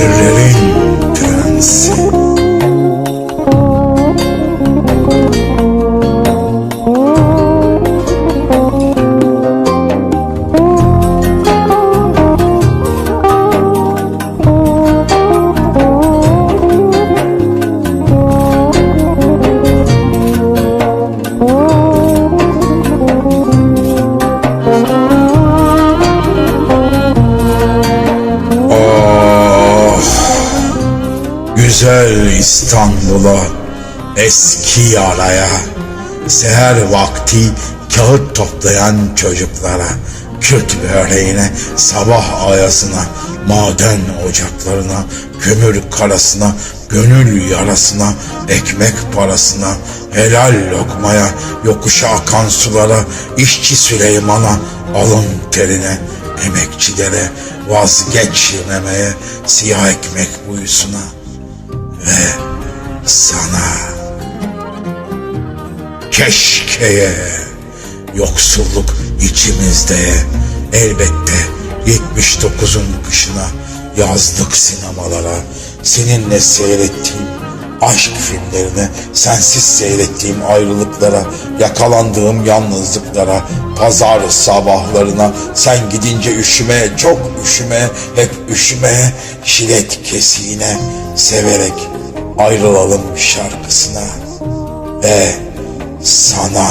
Şiirlerin güzel İstanbul'a, eski yaraya, seher vakti kağıt toplayan çocuklara, Kürt böreğine, sabah ayasına, maden ocaklarına, kömür karasına, gönül yarasına, ekmek parasına, helal lokmaya, yokuşa akan sulara, işçi Süleyman'a, alın terine, emekçilere, vazgeçmemeye, siyah ekmek buyusuna ve sana keşkeye, yoksulluk içimizde, elbette 79'un kışına yazlık sinemalara, seninle seyrettiğim aşk filmlerine, sensiz seyrettiğim ayrılıklara, yakalandığım yalnızlıklara, pazar sabahlarına, sen gidince üşümeye, çok üşümeye, hep üşümeye, şilet kesiğine, severek ayrılalım şarkısına ve sana.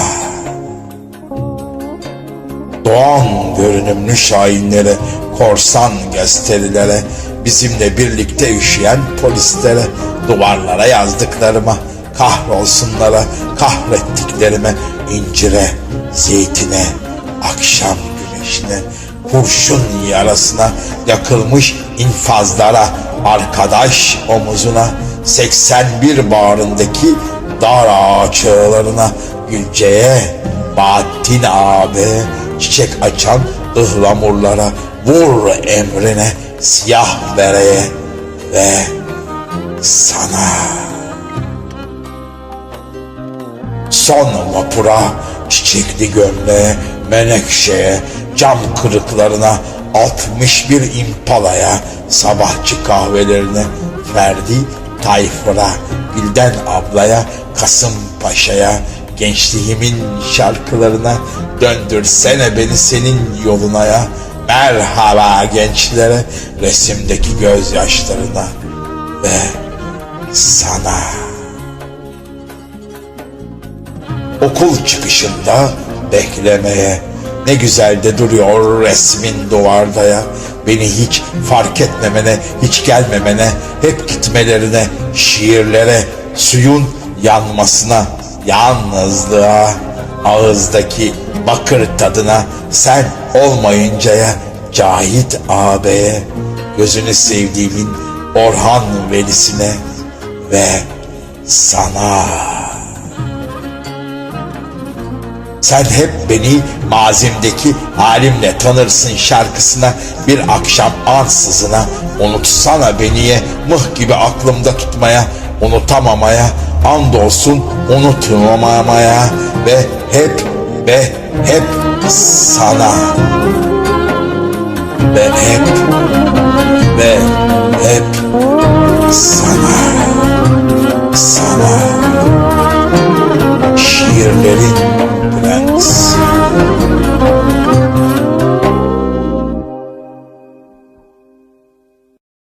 Doğan görünümlü şahinlere, korsan gösterilere, bizimle birlikte üşüyen polislere, duvarlara yazdıklarıma, kahrolsunlara, kahrettiklerime, incire, zeytine, akşam güneşine, kurşun yarasına, yakılmış infazlara, arkadaş omuzuna, 81 bağrındaki dar ağaç ağlarına, Gülce'ye, Bahattin abi, çiçek açan ıhlamurlara, vur emrine, siyah bereye ve sana. Son vapura, çiçekli gömleğe, menekşeye, cam kırıklarına, 61 impalaya, sabahçı kahvelerine, Ferdi Tayfur'a, Gülden ablaya, Kasım Paşa'ya, gençliğimin şarkılarına, döndürsene beni senin yoluna ya, merhaba gençlere, resimdeki gözyaşlarına ve sana. Okul çıkışında beklemeye ne güzel de duruyor resmin duvarda ya. Beni hiç fark etmemene, hiç gelmemene, hep gitmelerine, şiirlere, suyun yanmasına, yalnızlığa, ağızdaki bakır tadına, sen olmayıncaya, Cahit ağabeye, gözünü sevdiğimin Orhan Velisine ve sana. Sen hep beni mazimdeki halimle tanırsın şarkısına bir akşam ansızına unutsana beniye mıh gibi aklımda tutmaya unutamamaya, andolsun unutulmamaya ve hep ve hep sana. Ve hep ve